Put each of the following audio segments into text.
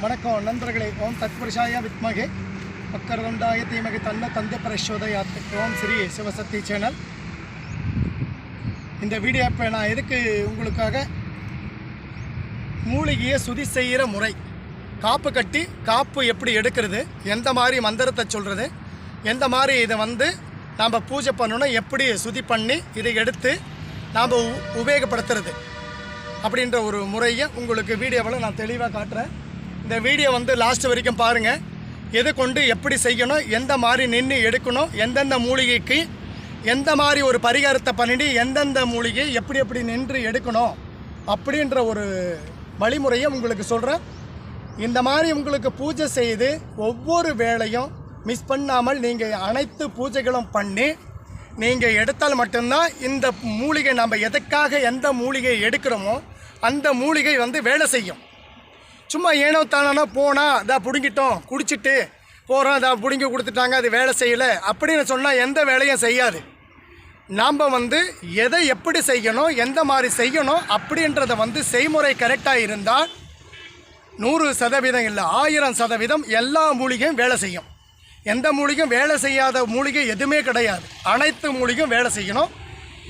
வணக்கம் நண்பர்களே ஓம் தத்புருஷாய வித்மகே. பக்கரதுண்டாய தீமகி தன்ன தந்தை பிரசோதயாத்து ஓம் ஸ்ரீ சிவசக்தி சேனல். இந்த வீடியோ இப்போ நான் எதுக்கு உங்களுக்காக மூலிகையை சுதி செய்கிற முறை காப்பு கட்டி காப்பு எப்படி எடுக்கிறது எந்த மாதிரி மந்திரத்தை சொல்கிறது எந்த மாதிரி இதை வந்து நாம் பூஜை பண்ணணும் எப்படி சுதி பண்ணி இதை எடுத்து நாம் உ- உபயோகப்படுத்துறது அப்படின்ற ஒரு முறையை உங்களுக்கு வீடியோவில் நான் தெளிவாக காட்டுறேன். இந்த வீடியோ வந்து லாஸ்ட் வரைக்கும் பாருங்கள் எது கொண்டு எப்படி செய்யணும் எந்த மாதிரி நின்று எடுக்கணும் எந்தெந்த மூலிகைக்கு எந்த மாதிரி ஒரு பரிகாரத்தை பண்ணிட்டு எந்தெந்த மூலிகை எப்படி எப்படி நின்று எடுக்கணும் அப்படின்ற ஒரு வழிமுறையை உங்களுக்கு சொல்கிறேன் இந்த மாதிரி உங்களுக்கு பூஜை செய்து ஒவ்வொரு வேலையும் மிஸ் பண்ணாமல் நீங்கள் அனைத்து பூஜைகளும் பண்ணி நீங்கள் எடுத்தால் மட்டும்தான் இந்த மூலிகை நம்ம எதுக்காக எந்த மூலிகை எடுக்கிறோமோ அந்த மூலிகை வந்து வேலை செய்யும். சும்மா ஏனோ தானோ போனால் அதை பிடுங்கிட்டோம் குடிச்சிட்டு போகிறோம் அதை பிடுங்கி கொடுத்துட்டாங்க அது வேலை செய்யலை அப்படின்னு சொன்னால் எந்த வேலையும் செய்யாது. நாம் வந்து எதை எப்படி செய்யணும் எந்த மாதிரி செய்யணும் அப்படின்றத வந்து செய்முறை கரெக்டாக இருந்தால் நூறு சதவீதம் இல்லை ஆயிரம் சதவீதம் எல்லா மூலிகையும் வேலை செய்யும். எந்த மூலிகையும் வேலை செய்யாத மூலிகை எதுவுமே கிடையாது. அனைத்து மூலிகையும் வேலை செய்யணும்.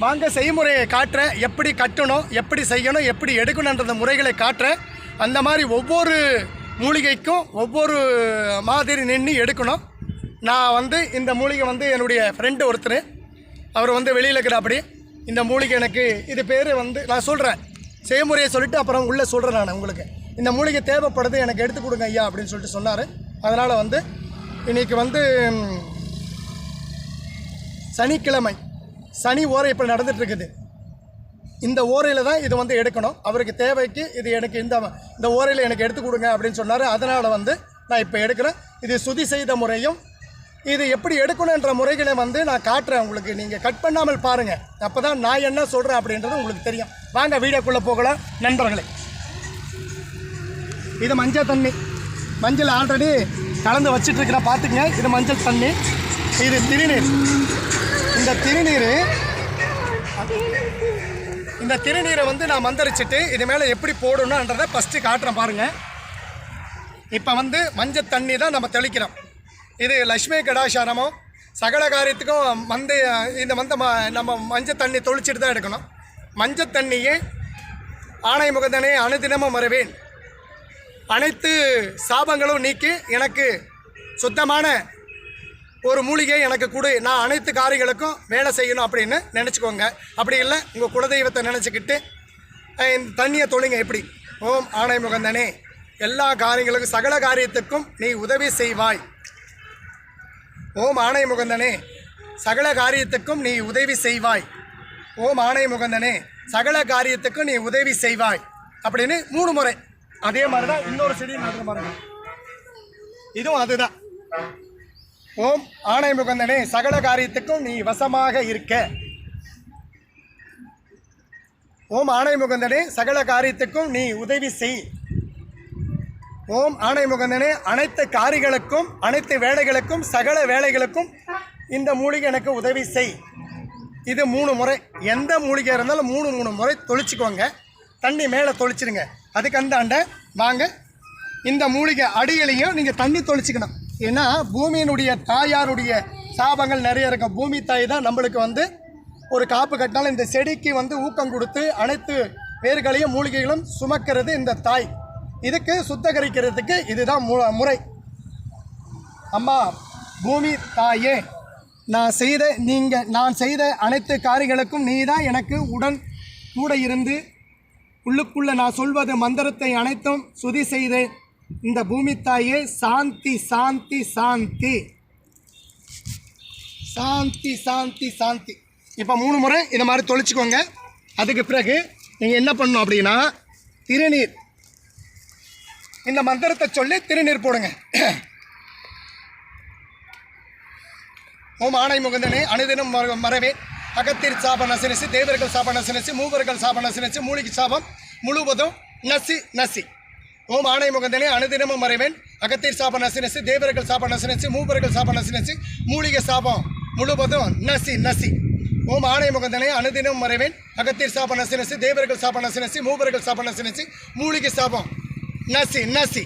வாங்க செய்முறையை காட்டுறேன் எப்படி கட்டணும் எப்படி செய்யணும் எப்படி எடுக்கணுன்றத முறைகளை காட்டுறேன். அந்த மாதிரி ஒவ்வொரு மூலிகைக்கும் ஒவ்வொரு மாதிரி நின்று எடுக்கணும். நான் வந்து இந்த மூலிகை வந்து என்னுடைய ஃப்ரெண்டு ஒருத்தர். அவர் வந்து வெளியில் இருக்கிறாப்படி. இந்த மூலிகை எனக்கு இது பேர் வந்து நான் சொல்கிறேன் செய்முறையை சொல்லிவிட்டு அப்புறம் உள்ளே சொல்கிறேன் நான் உங்களுக்கு. இந்த மூலிகை தேவைப்படுது எனக்கு எடுத்து கொடுங்க ஐயா அப்படின்னு சொல்லிட்டு சொன்னார். அதனால் வந்து இன்றைக்கி வந்து சனிக்கிழமை சனி ஓரை இப்போ நடந்துகிட்ருக்குது இந்த ஓரையில் தான் இது வந்து எடுக்கணும். அவருக்கு தேவைக்கு இது எனக்கு இந்த இந்த ஓரையில் எனக்கு எடுத்து கொடுங்க அப்படின்னு சொன்னார். அதனால் வந்து நான் இப்போ எடுக்கிறேன். இது சுதி செய்த முறையும் இது எப்படி எடுக்கணுன்ற முறைகளை வந்து நான் காட்டுறேன் உங்களுக்கு. நீங்கள் கட் பண்ணாமல் பாருங்கள் அப்போ தான் நான் என்ன சொல்கிறேன் அப்படின்றது உங்களுக்கு தெரியும். வாங்க வீடியோக்குள்ளே போகலாம். நண்பர்களே இது மஞ்சள் தண்ணி. மஞ்சள் ஆல்ரெடி கலந்து வச்சிட்டு இருக்கிறேன் பார்த்துங்க இது மஞ்சள் தண்ணி. இது திருநீர். இந்த திருநீர் இந்த திருநீரை வந்து நான் மந்தரிச்சிட்டு இது மேலே எப்படி போடணுன்றதை ஃபஸ்ட்டு காட்டுறேன் பாருங்கள் இப்போ வந்து மஞ்சள் தண்ணி தான் நம்ம தெளிக்கிறோம். இது லக்ஷ்மி கடாசாரமும் சகல காரியத்துக்கும் மந்த இந்த வந்து ம- நம்ம மஞ்சள் தண்ணி தொளிச்சிட்டு தான் எடுக்கணும். மஞ்சள் தண்ணியே ஆணை முகந்தனே அனுதினமும் வருவேன். அனைத்து சாபங்களும் நீக்கி எனக்கு சுத்தமான ஒரு மூலிகை எனக்கு கொடு. நான் அனைத்து காரியங்களுக்கும் வேலை செய்யணும் அப்படின்னு நினச்சிக்கோங்க. அப்படி இல்லை உங்கள் குலதெய்வத்தை நினச்சிக்கிட்டு இந்த தண்ணியை தொழுங்க எப்படி? ஓம் ஆணை முகந்தனே எல்லா காரியங்களுக்கும் சகல காரியத்துக்கும் நீ உதவி செய்வாய். ஓம் ஆணை முகந்தனே சகல காரியத்துக்கும் நீ உதவி செய்வாய். ஓம் ஆணை முகந்தனே சகல காரியத்துக்கும் நீ உதவி செய்வாய். அப்படின்னு மூணு முறை. அதே மாதிரி தான் இன்னொரு செடி நடந்த மாதிரி இதுவும் அதுதான். ஓம். ஆணை முகந்தனே சகல காரியத்துக்கும் நீ வசமாக இருக்க. ஓம் ஆணை முகந்தனே சகல காரியத்துக்கும் நீ உதவி செய். ஓம் ஆணை முகந்தனே அனைத்து காரிகளுக்கும் அனைத்து வேலைகளுக்கும் சகல வேலைகளுக்கும் இந்த மூலிகை எனக்கு உதவி செய். இது மூணு முறை. எந்த மூலிகை இருந்தாலும் மூணு மூணு முறை தொளிச்சுக்கோங்க. தண்ணி மேலே தொளிச்சிடுங்க அதுக்கு அந்தாண்ட வாங்க. இந்த மூலிகை அடியிலையும் நீங்கள் தண்ணி தொளிச்சிக்கணும். ஏன்னா பூமியினுடைய தாயாருடைய சாபங்கள் நிறைய இருக்கும் பூமி தாய் தான் நம்மளுக்கு வந்து ஒரு காப்பு கட்டினாலும் இந்த செடிக்கு வந்து ஊக்கம் கொடுத்து அனைத்து வேர்களையும் மூலிகைகளும் சுமக்கிறது இந்த தாய். இதுக்கு சுத்தகரிக்கிறதுக்கு இதுதான் மு- முறை. அம்மா பூமி தாயே நான் செய்த நீங்கள் நான் செய்த அனைத்து காரியங்களுக்கும் நீ தான் எனக்கு உடன் கூட இருந்து உள்ளுக்குள்ளே நான் சொல்வது மந்திரத்தை அனைத்தும் சுதி செய்தேன். இந்த பூமி தாயே சாந்தி சாந்தி சாந்தி. சாந்தி சாந்தி சாந்தி. இப்போ மூணு முறை இதை மாதிரி தொளிச்சுக்கோங்க. அதுக்கு பிறகு நீங்கள் என்ன பண்ணணும் அப்படின்னா திருநீர். இந்த மந்திரத்தை சொல்லி திருநீர் போடுங்க. ஓம் ஆணை முகந்தனே அனுதினம் மற- மறவே. அகத்தீர் சாபம் நசினிச்சு தேவர்கள் சாபம் நசினிச்சு மூவர்கள் சாபம் நசினிச்சு மூலிகை சாபம் முழுவதும் நசி நசி. ஓம் ஆணை முகந்தனே அனுதினமும் மறைவேன். அகத்தீர் சாப நசினசி தேவர்கள் சாப நசினச்சு மூவர்கள் சாப நசினசி மூலிகை சாபம் முழுவதும் நசி நசி. ஓம் ஆணை முகந்தனே அனுதினம் மறைவேன். அகத்தீர் சாப நசினசி தேவர்கள் சாப நசினசி மூவர்கள் சாப நசினசி மூலிகை சாபம் நசி நசி.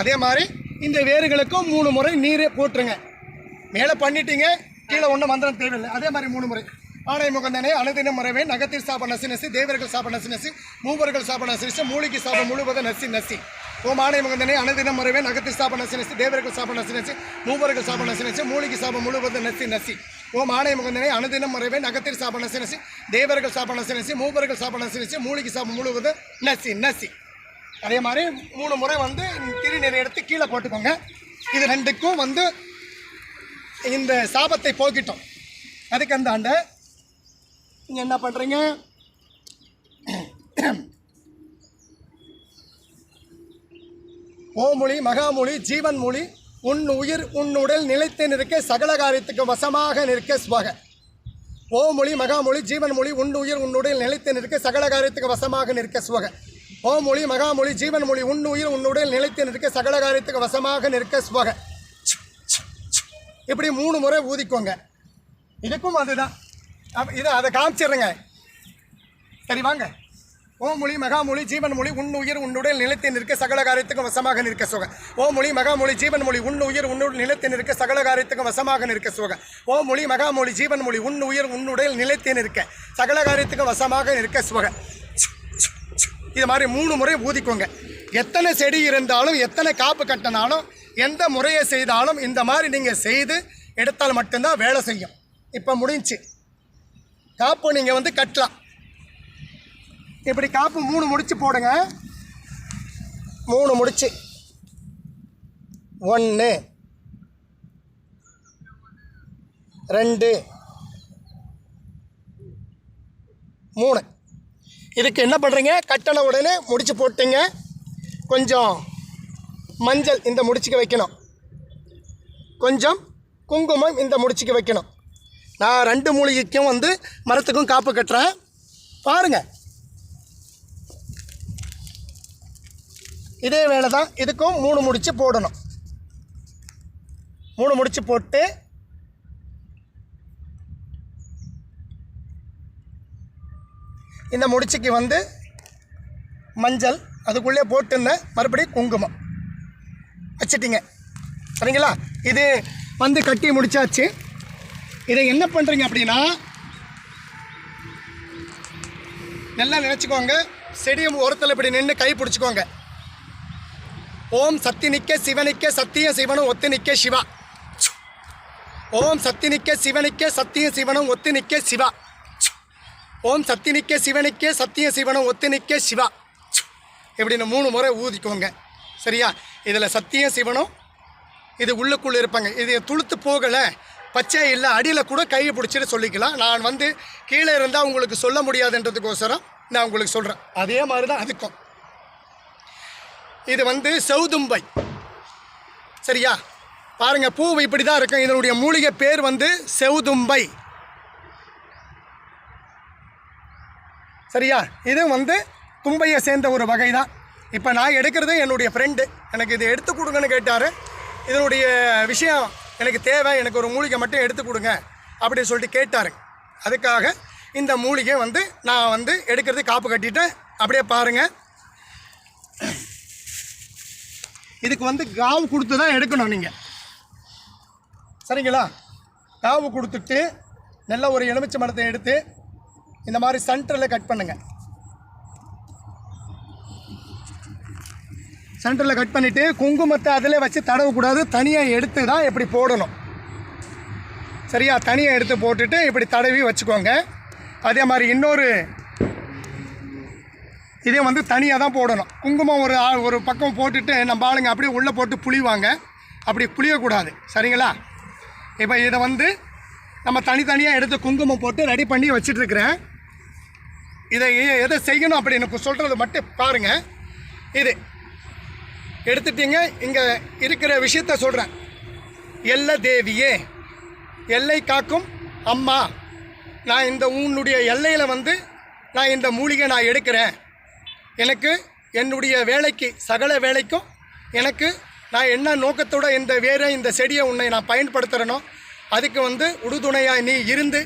அதே மாதிரி இந்த வேர்களுக்கும் மூணு முறை நீரே போட்டுருங்க மேலே பண்ணிட்டீங்க கீழே ஒன்றும் மந்திரம் தேவையில்லை. அதே மாதிரி மூணு முறை. ஆணை முகந்தனே அனுதின முறைவே நகத்தில் சாப நசி நசி தேவர்கள் சாப நசி நசி மூவர்கள் சாப நசி நசி மூலிகை சாப முழுவதும் நசி நசி. ஓம் ஆணை முகந்தனே அனுதின முறைவே நகத்தில் சாப நசி நசி தேவர்கள் சாப நசி நசி மூவர்கள் சாப நசி நசி மூலிகை சாப முழுவதும் நசி நசி. ஓம் ஆணை முகந்தனே அனுதினம் முறைவே நகத்தில் சாப நசி நசி தேவர்கள் சாப நசி நசி மூவர்கள் சாப நசி நசி மூலிகை சாபம் முழுவதும் நசி நசி. அதே மாதிரி மூணு முறை வந்து திருநீர் எடுத்து கீழே போட்டுக்கோங்க. இது ரெண்டுக்கும் வந்து இந்த சாபத்தை போக்கிட்டோம். அதுக்கு அந்த ஆண்டை? நீங்கள் என்ன பண்ணுறீங்க ஓமொழி மகாமொழி ஜீவன் மொழி உன் உயிர் உன் உடல் நிலைத்து நிற்க சகல காரியத்துக்கு வசமாக நிற்க சுவாக. ஓமொழி மகாமொழி ஜீவன் மொழி உன் உயிர் உன் உடல் நிலைத்து நிற்க சகல காரியத்துக்கு வசமாக நிற்க சுவக. ஓமொழி மகாமொழி ஜீவன் மொழி உன் உயிர் உன் உடல் நிலைத்து நிற்க சகல காரியத்துக்கு வசமாக நிற்க சுவக. இப்படி மூணு முறை ஊதிக்கோங்க. இதுக்கும் அதுதான். அப்ப இதை அதை காமிச்சிடுறேங்க சரி வாங்க. ஓமொழி மகாமொழி ஜீவன் மொழி உன் உயிர் உன்னுடைய நிலைத்து நிற்க சகல காரியத்துக்கும் வசமாக நிற்க சுக. ஓமொழி மகாமொழி ஜீவன் மொழி உன் உயிர் உன்னுடைய நிலைத்து நிற்க சகல காரியத்துக்கும் வசமாக நிற்க சுக. ஓமொழி மகாமொழி ஜீவன் மொழி உன் உயிர் உன்னுடைய நிலைத்து நிற்க சகல காரியத்துக்கும் வசமாக நிற்க சுக. இது மாதிரி மூணு முறை ஊதிக்கோங்க. எத்தனை செடி இருந்தாலும் எத்தனை காப்பு கட்டினாலும் எந்த முறையை செய்தாலும் இந்த மாதிரி நீங்கள் செய்து எடுத்தால் மட்டும்தான் வேலை செய்யும். இப்போ முடிஞ்சுச்சு காப்பு நீங்கள் வந்து கட்டலாம். இப்படி காப்பு மூணு முடிச்சு போடுங்க. மூணு முடிச்சு. ஒன்று ரெண்டு. மூணு. இதுக்கு என்ன பண்ணுறீங்க கட்டண உடனே முடிச்சு போட்டீங்க. கொஞ்சம் மஞ்சள் இந்த முடிச்சுக்கு வைக்கணும். கொஞ்சம் குங்குமம் இந்த முடிச்சுக்கு வைக்கணும். நான் ரெண்டு மூலிகைக்கும் வந்து மரத்துக்கும் காப்பு கட்டுறேன். பாருங்கள் இதே வேலை தான். இதுக்கும் மூணு முடிச்சு போடணும். மூணு முடிச்சு போட்டு இந்த முடிச்சுக்கு வந்து மஞ்சள் அதுக்குள்ளே போட்டுருந்தேன் மறுபடியும் குங்குமம். வச்சிட்டிங்க. சரிங்களா? இது வந்து கட்டி முடிச்சாச்சு. இதை என்ன பண்ணுறீங்க அப்படின்னா நல்லா நினச்சிக்கோங்க. செடியும் ஓரத்தில் இப்படி நின்று கை பிடிச்சிக்கோங்க. ஓம் சக்தி நிற்க சிவனிக்க சத்தியம் சிவனும் ஒத்து நிற்க சிவா. ஓம் சக்தி நிற்க சிவனிக்க சத்தியம் சிவனும் ஒத்து நிற்க சிவா. ஓம் சக்தி நிற்க சிவனிக்க சத்தியம் சிவனும் ஒத்து நிற்க சிவா. இப்படின்னு மூணு முறை ஊதிக்கோங்க. சரியா? இதில் சத்தியம் சிவனும் இது உள்ளுக்குள்ளே இருப்பாங்க. இது துளுத்து போகலை. பச்சை இல்லை அடியில் கூட கையை பிடிச்சிட்டு சொல்லிக்கலாம். நான் வந்து கீழே இருந்தால் உங்களுக்கு சொல்ல முடியாதுன்றதுக்கோசரம் நான் உங்களுக்கு சொல்கிறேன் அதே மாதிரி தான் அதுக்கும். இது வந்து செவுதும்பை சரியா? பாருங்கள் பூ இப்படி தான் இருக்கும். இதனுடைய மூலிகை பேர் வந்து செவ்தும்பை சரியா? இது வந்து தும்பையை சேர்ந்த ஒரு வகை தான் இப்போ நான் எடுக்கிறது என்னுடைய ஃப்ரெண்டு எனக்கு இது எடுத்து கொடுங்கன்னு கேட்டார். இதனுடைய விஷயம் எனக்கு தேவை எனக்கு ஒரு மூலிகை மட்டும் எடுத்து கொடுங்க அப்படின்னு சொல்லிட்டு கேட்டாருங்க அதுக்காக இந்த மூலிகை வந்து நான் வந்து எடுக்கிறது காப்பு கட்டிட்டேன் அப்படியே பாருங்கள் இதுக்கு வந்து காவு கொடுத்து தான் எடுக்கணும் நீங்கள் சரிங்களா? காவு கொடுத்துட்டு நல்ல ஒரு எலுமிச்சை மரத்தை எடுத்து இந்த மாதிரி சென்டரில் கட் பண்ணுங்கள் சென்டரில் கட் பண்ணிவிட்டு குங்குமத்தை அதில் வச்சு தடவக்கூடாது. தனியாக எடுத்து தான் இப்படி போடணும். சரியா? தனியாக எடுத்து போட்டுட்டு இப்படி தடவி வச்சுக்கோங்க. அதே மாதிரி இன்னொரு இதே வந்து தனியாக தான் போடணும். குங்குமம் ஒரு ஒரு பக்கம் போட்டுட்டு நம்ம ஆளுங்க அப்படியே உள்ளே போட்டு புளிவாங்க. அப்படி புளியக்கூடாது. சரிங்களா? இப்போ இதை வந்து நம்ம தனித்தனியாக எடுத்து குங்குமம் போட்டு ரெடி பண்ணி வச்சிட்ருக்கிறேன் இதை எதை செய்யணும் அப்படின்னு சொல்கிறது மட்டும் பாருங்கள் இது எடுத்துட்டீங்க. இங்கே இருக்கிற விஷயத்த சொல்கிறேன் எல்ல தேவியே எல்லை காக்கும் அம்மா. நான் இந்த உன்னுடைய எல்லையில் வந்து நான் இந்த மூலிகை நான் எடுக்கிறேன். எனக்கு என்னுடைய வேலைக்கு சகல வேலைக்கும் எனக்கு நான் என்ன நோக்கத்தோட இந்த வேரை இந்த செடியை உன்னை நான் பயன்படுத்துகிறேனோ அதுக்கு வந்து உடுதுணையாக நீ இருந்து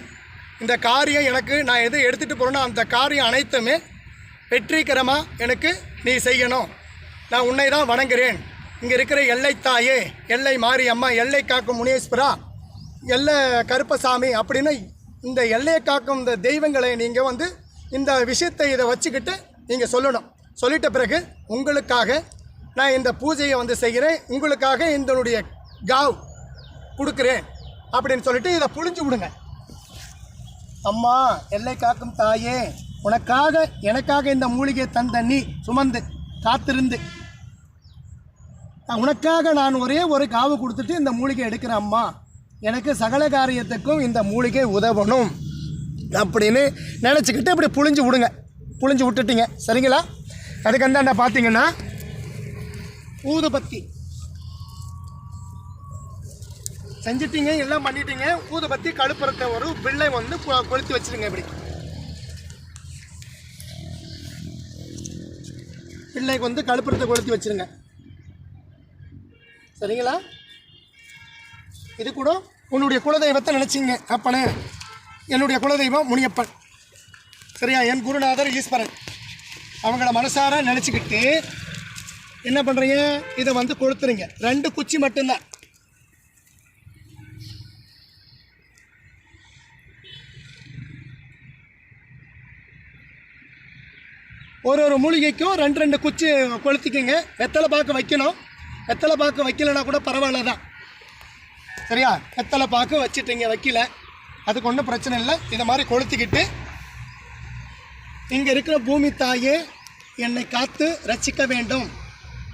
இந்த காரியம் எனக்கு நான் எது எடுத்துகிட்டு போகிறேனோ அந்த காரியம் அனைத்துமே வெற்றிகரமாக எனக்கு நீ செய்யணும். நான் உன்னை தான் வணங்குறேன். இங்கே இருக்கிற எல்லை தாயே எல்லை மாரியம்மா எல்லை காக்கும் முனேஸ்வரா எல்லை கருப்பசாமி அப்படின்னு இந்த எல்லையை காக்கும் இந்த தெய்வங்களை நீங்கள் வந்து இந்த விஷயத்தை இதை வச்சுக்கிட்டு நீங்கள் சொல்லணும். சொல்லிட்ட பிறகு உங்களுக்காக நான் இந்த பூஜையை வந்து செய்கிறேன். உங்களுக்காக இதனுடைய காவ் கொடுக்குறேன் அப்படின்னு சொல்லிட்டு இதை புழிஞ்சு விடுங்க. அம்மா எல்லை காக்கும் தாயே உனக்காக எனக்காக இந்த மூலிகை தந்த நீ சுமந்து காத்திருந்து உனக்காக நான் ஒரே ஒரு காவு கொடுத்துட்டு இந்த மூலிகை எடுக்கிறேன் அம்மா. எனக்கு சகல காரியத்துக்கும் இந்த மூலிகை உதவணும். அப்படின்னு நினச்சிக்கிட்டு இப்படி புழிஞ்சு விடுங்க. புழிஞ்சு விட்டுட்டீங்க. சரிங்களா? அதுக்கு அந்தாண்ட பார்த்தீங்கன்னா ஊதுபத்தி. செஞ்சிட்டீங்க எல்லாம் பண்ணிட்டீங்க. ஊதுபத்தி கழுப்புறத்தை ஒரு பிள்ளை வந்து கொளுத்தி வச்சிருங்க இப்படி. பிள்ளைக்கு வந்து கழுப்புறத்தை கொளுத்தி வச்சிருங்க. சரிங்களா? இது கூட உன்னுடைய குலதெய்வத்தை நினச்சிங்க அப்பனே. என்னுடைய குலதெய்வம் முனியப்பன். சரியா? என் குருநாதர் ஈஸ்வரன். அவங்கள மனசார நினச்சிக்கிட்டு என்ன பண்ணுறீங்க இதை வந்து கொளுத்துறீங்க. ரெண்டு குச்சி மட்டும்தான். ஒரு ஒரு மூலிகைக்கும் ரெண்டு ரெண்டு குச்சி கொளுத்திக்கோங்க. வெத்தலை பார்க்க வைக்கணும். வெத்தலை பாக்கு வைக்கலைன்னா கூட பரவாயில்ல தான் சரியா? வெத்தலை பாக்கு வச்சுட்டீங்க வைக்கல. அதுக்கு ஒன்றும் பிரச்சனை இல்லை. இதை மாதிரி கொளுத்திக்கிட்டு இங்கே இருக்கிற பூமி தாயே என்னை காத்து ரசிக்க வேண்டும்.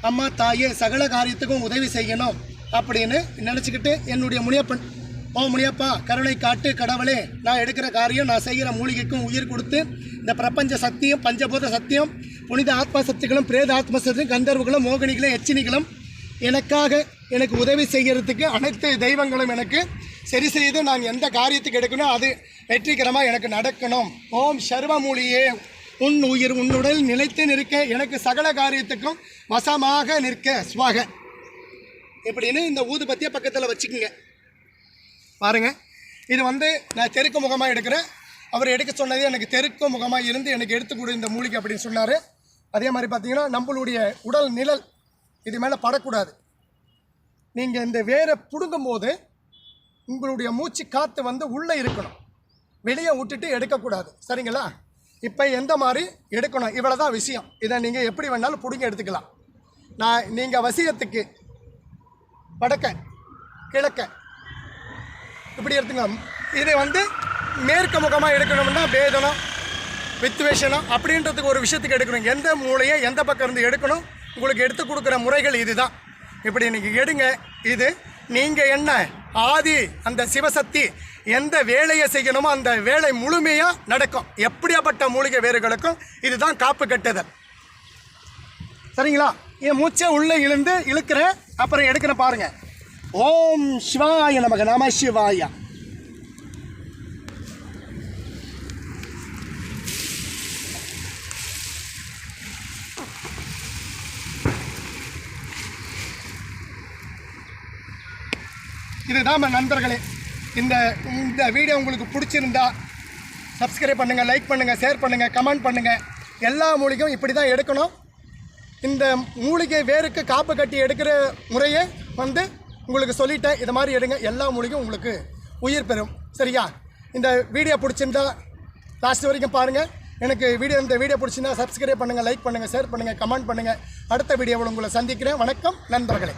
அம்மா தாயே சகல காரியத்துக்கும் உதவி செய்யணும் அப்படின்னு நினச்சிக்கிட்டு என்னுடைய முனியப்பன் ஓ முனியப்பா கருணை காட்டு கடவுளே நான் எடுக்கிற காரியம் நான் செய்கிற மூலிகைக்கும் உயிர் கொடுத்து இந்த பிரபஞ்ச சக்தியும் பஞ்சபூத சத்தியம் புனித ஆத்ம சக்திகளும் பிரேத ஆத்ம சக்தியும் கந்தர்வுகளும் மோகினிகளும் எச்சினிகளும் எனக்காக எனக்கு உதவி செய்கிறதுக்கு அனைத்து தெய்வங்களும் எனக்கு சரி செய்து நான் எந்த காரியத்துக்கு எடுக்கணும் அது வெற்றிகரமாக எனக்கு நடக்கணும். ஓம் சர்வமூலியே. உன் உயிர் உன்னுடல் நிலைத்து நிற்க எனக்கு சகல காரியத்துக்கும் வசமாக நிற்க. சுவாக. இப்படின்னு இந்த ஊதுபத்தியை பக்கத்தில் வச்சுக்கோங்க. பாருங்கள் இது வந்து நான் தெருக்கு முகமாக எடுக்கிறேன். அவர் எடுக்க சொன்னது எனக்கு தெருக்கு முகமாக இருந்து எனக்கு எடுத்து கொடு இந்த மூலிகை அப்படின்னு சொன்னார். அதே மாதிரி பார்த்தீங்கன்னா நம்மளுடைய உடல் நிழல் இது மேலே படக்கூடாது. நீங்கள் இந்த வேரை பிடுங்கும் போது உங்களுடைய மூச்சு காற்று வந்து உள்ளே இருக்கணும். வெளியே விட்டுட்டு எடுக்கக்கூடாது. சரிங்களா? இப்போ எந்த மாதிரி எடுக்கணும்? இவ்வளோ தான் விஷயம். இதை நீங்கள் எப்படி வேணாலும் பிடுங்கி எடுத்துக்கலாம். நான் நீங்கள் வசியத்துக்கு வடக்க கிழக்க இப்படி எடுத்துங்க. இதை வந்து மேற்கு முகமாக எடுக்கணும்னா வேதனம் வித்வேஷனம் அப்படின்றதுக்கு ஒரு விஷயத்துக்கு எடுக்கணும். எந்த மூலையை எந்த பக்கம் இருந்து எடுக்கணும்? உங்களுக்கு எடுத்து கொடுக்குற முறைகள் இதுதான். இப்படி இன்றைக்கி எடுங்க. இது நீங்கள் என்ன ஆதி அந்த சிவசக்தி எந்த வேலையை செய்யணுமோ அந்த வேலை முழுமையாக நடக்கும். எப்படியாப்பட்ட மூலிகை வேர்களுக்கும் இதுதான் காப்பு கட்டுதல். சரிங்களா? என் மூச்சை உள்ளே இழுந்து இழுக்கிறேன். அப்புறம் எடுக்கிறேன் பாருங்கள் ஓம் சிவாய நமக நம சிவாயா. இதுதான் நண்பர்களே இந்த இந்த வீடியோ உங்களுக்கு பிடிச்சிருந்தா சப்ஸ்கிரைப் பண்ணுங்கள் லைக் பண்ணுங்கள் ஷேர் பண்ணுங்கள் கமெண்ட் பண்ணுங்கள் எல்லா மூலிகையும் இப்படி தான் எடுக்கணும். இந்த மூலிகை வேருக்கு காப்பு கட்டி எடுக்கிற முறையை வந்து உங்களுக்கு சொல்லிட்டேன். இது மாதிரி எடுங்க. எல்லா மூலிகையும் உங்களுக்கு உயிர் பெறும். சரியா? இந்த வீடியோ பிடிச்சிருந்தா லாஸ்ட் வரைக்கும் பாருங்கள் எனக்கு வீடியோ இந்த வீடியோ பிடிச்சிருந்தா சப்ஸ்கிரைப் பண்ணுங்கள் லைக் பண்ணுங்கள் ஷேர் பண்ணுங்கள் கமெண்ட் பண்ணுங்கள் அடுத்த வீடியோவில் உங்களை சந்திக்கிறேன். வணக்கம் நண்பர்களே.